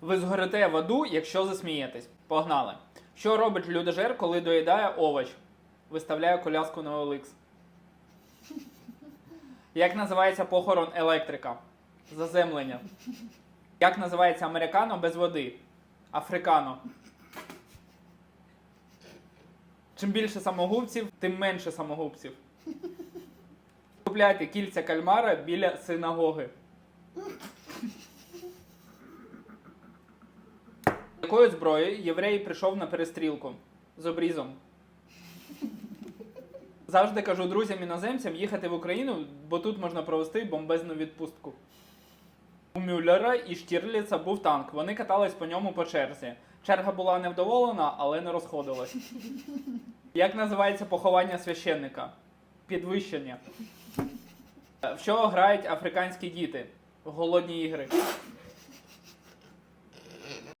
Ви згорите в аду, якщо засмієтесь. Погнали. Що робить людожер, коли доїдає овоч? Виставляє коляску на OLX. Як називається похорон електрика? Заземлення. Як називається американо без води? Африкано. Чим більше самогубців, тим менше самогубців. Купляйте кільця кальмара біля синагоги. Якою зброєю єврей прийшов на перестрілку? З обрізом. Завжди кажу друзям іноземцям їхати в Україну, бо тут можна провести бомбезну відпустку. У Мюллера і Штірліца був танк. Вони катались по ньому по черзі. Черга була невдоволена, але не розходилась. Як називається поховання священника? Підвищення. В що грають африканські діти? Голодні ігри.